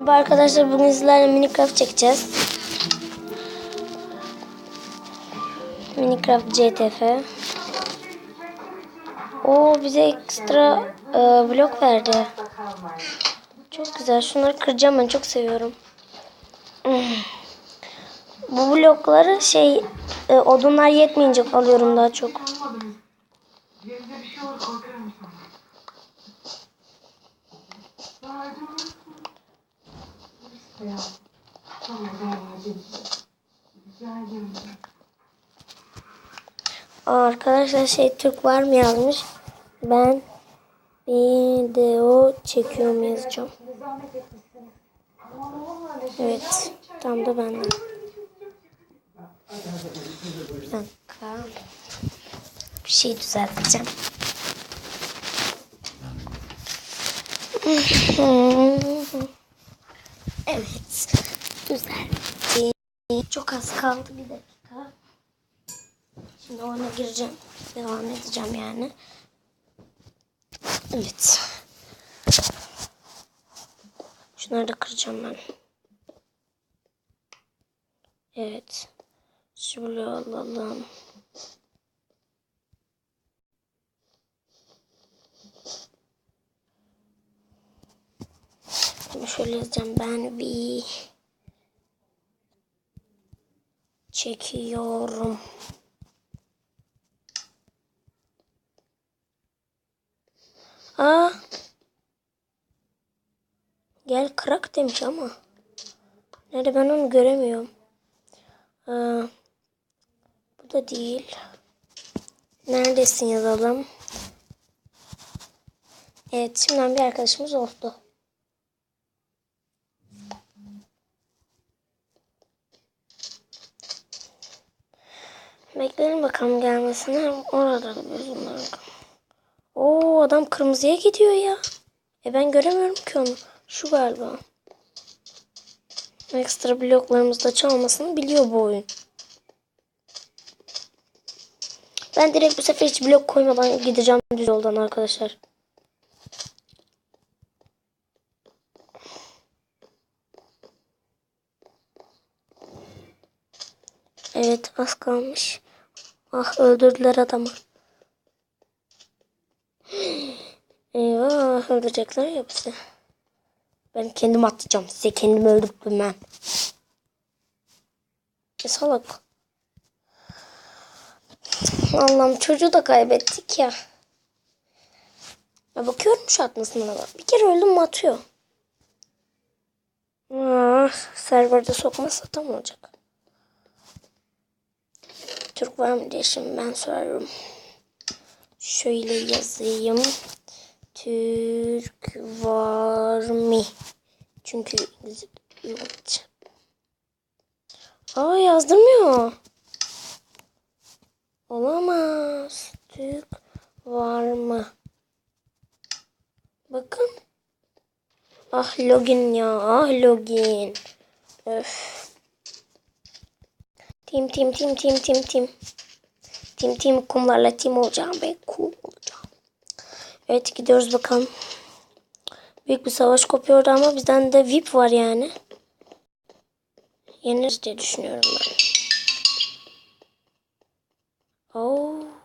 Merhaba arkadaşlar bugün sizlerle Minecraft çekeceğiz. Minecraft CTF. O bize ekstra e, blok verdi. Çok güzel. Şunları kıracağım ben çok seviyorum. Bu blokları şey e, odunlar yetmeyince alıyorum daha çok. İşte ya. Tamam ben yardım Rica ederim. Aa, arkadaşlar şey Türk var mı yazmış. Ben video çekiyorum yazacağım. Evet. Tam da benden. Bir dakika. Bir şey düzelteceğim. Evet. Düzelttim. Çok az kaldı bir dakika. Şimdi oyuna gireceğim. Devam edeceğim yani. Evet. Şunları da kıracağım ben. Evet. Şöyle alalım. Şimdi şöyle. Ben bir çekiyorum. Aa. Gel kırak demiş ama. Nerede ben onu göremiyorum. Aa, bu da değil. Neredesin yazalım. Evet şimdiden bir arkadaşımız oldu. Bekleyelim bakalım gelmesini. Orada da biz bunları. Oo adam kırmızıya gidiyor ya. E ben göremiyorum ki onu. Şu galiba. Ekstra bloklarımızda çalmasını biliyor bu oyun. Ben direkt bu sefer hiç blok koymadan gideceğim düz yoldan arkadaşlar. Evet az kalmış. Ah öldürdüler adamı. Eyvah öldürecekler ya bizi. Ben kendim atacağım. Size kendimi öldürtmem ben. E salak. Allah'ım çocuğu da kaybettik ya. Ya bakıyorum şu atmasına da. Bir kere öldüm mü atıyor. Ah, serverde sokmazsa tam olacak. Türk var mı diye şimdi ben sorarım. Şöyle yazayım. Türk var mı? Çünkü evet. Aa yazdırmıyor. Olamaz. Türk var mı? Bakın. Ah login ya. Ah login. Öf. Tim tim tim tim tim tim. Tim tim kumlarla tim olacağım be. Kum olacağım. Evet gidiyoruz bakalım. Büyük bir savaş kopuyordu ama bizden de VIP var yani. Yeniriz diye düşünüyorum ben. Oo.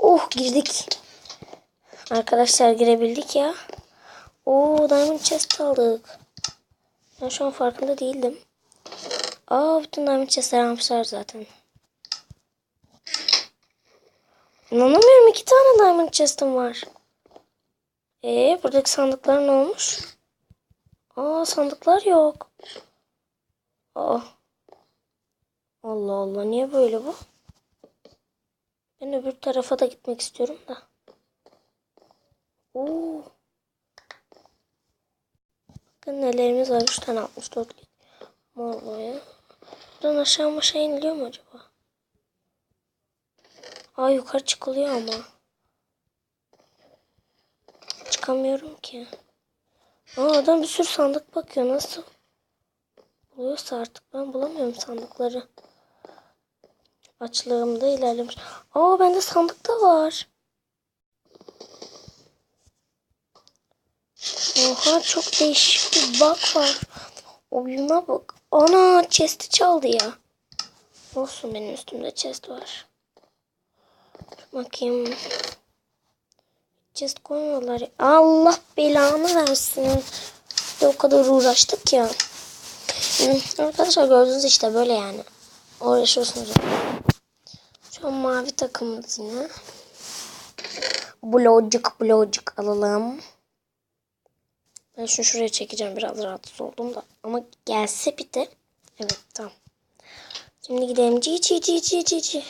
Oh girdik. Arkadaşlar girebildik ya. Oo diamond chest aldık. Ben şu an farkında değildim. Aa bütün diamond chestler almışlar zaten. İnanamıyorum iki tane diamond chest'im var. Ee buradaki sandıklar ne olmuş? Aa sandıklar yok. Aa. Allah Allah niye böyle bu? Ben öbür tarafa da gitmek istiyorum da. Oo. Bakın nelerimiz var. 3 tane 64 mor. Buradan aşağı aşağı iniliyor mu acaba? Aa yukarı çıkılıyor ama. bakamıyorum ki. Aa, adam bir sürü sandık bakıyor. Nasıl? Buluyorsa artık ben bulamıyorum sandıkları. Açlığımda ilerlemiş. Aa bende sandık da var. Oha çok değişik bir bug var. Oyuna bak. Ana chest'i çaldı ya. Olsun benim üstümde chest var. Bakayım. Chest koymuyorlar. Allah belanı versin. Bir o kadar uğraştık ya. Arkadaşlar gördünüz işte böyle yani. Uğraşıyorsunuz. Şu mavi takımız yine. Blocuk blocuk alalım. Ben şunu şuraya çekeceğim. Biraz rahatsız oldum da. Ama gelse bir de. Evet tamam. Şimdi gidelim. Ci ci ci ci ci ci.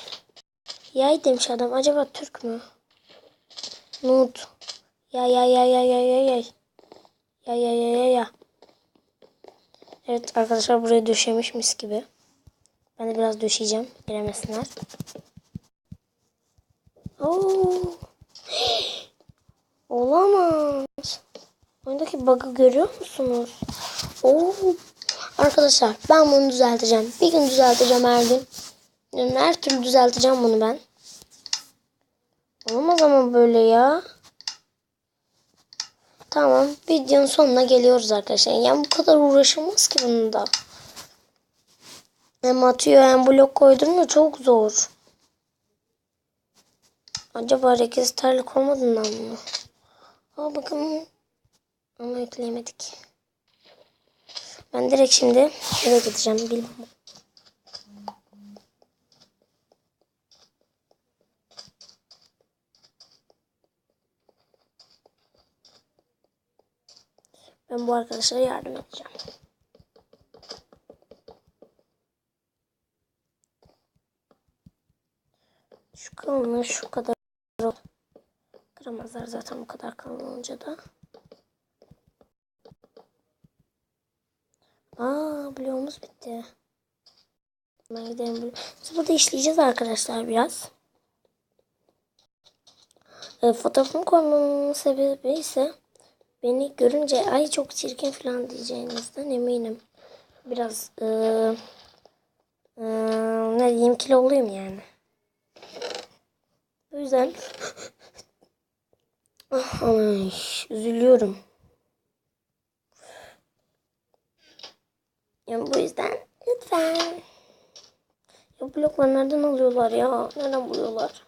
Yay demiş adam. Acaba Türk mü? Nut. Ya ya ya ya ya ya ya. Ya ya ya ya ya. Evet arkadaşlar buraya döşemiş mis gibi. Ben de biraz döşeyeceğim. Giremesinler. Oo. Olamaz. Oyundaki bug'ı görüyor musunuz? Oo. Arkadaşlar ben bunu düzelteceğim. Bir gün düzelteceğim her gün. Yani her türlü düzelteceğim bunu ben. Olmaz ama böyle ya. Tamam. Videonun sonuna geliyoruz arkadaşlar. Yani bu kadar uğraşılmaz ki bunda. Hem atıyor hem blok koydurmuyor. Çok zor. Acaba registerlik olmadığından mı? Aa bakın. Onu ekleyemedik. Ben direkt şimdi eve gideceğim. Bilmem. Ben bu arkadaşlara yardım edeceğim. Şu kalınlığı şu kadar kıramazlar zaten bu kadar kalın olunca da. Aa bloğumuz bitti. Ben gidelim. Biz burada işleyeceğiz arkadaşlar biraz. E, fotoğrafımı koymamın sebebi ise beni görünce ay çok çirkin falan diyeceğinizden eminim. Biraz e, e, ne diyeyim kiloluyum yani. O yüzden Ah, üzülüyorum. Yani bu yüzden lütfen. Ya blokları nereden alıyorlar ya? Nereden buluyorlar?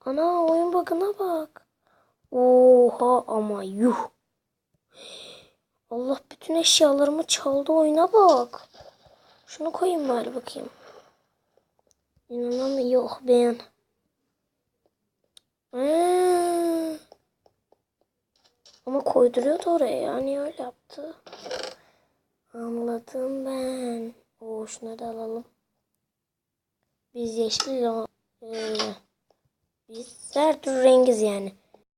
Ana oyun bakına bak. Oha ama yuh. Allah bütün eşyalarımı çaldı oyuna bak. Şunu koyayım bari bakayım. İnanamıyorum ben. Ee, ama koyduruyordu oraya ya. Niye öyle yaptı? Anladım ben. Oo şunu da alalım. Biz yeşil ee, biz her rengiz yani.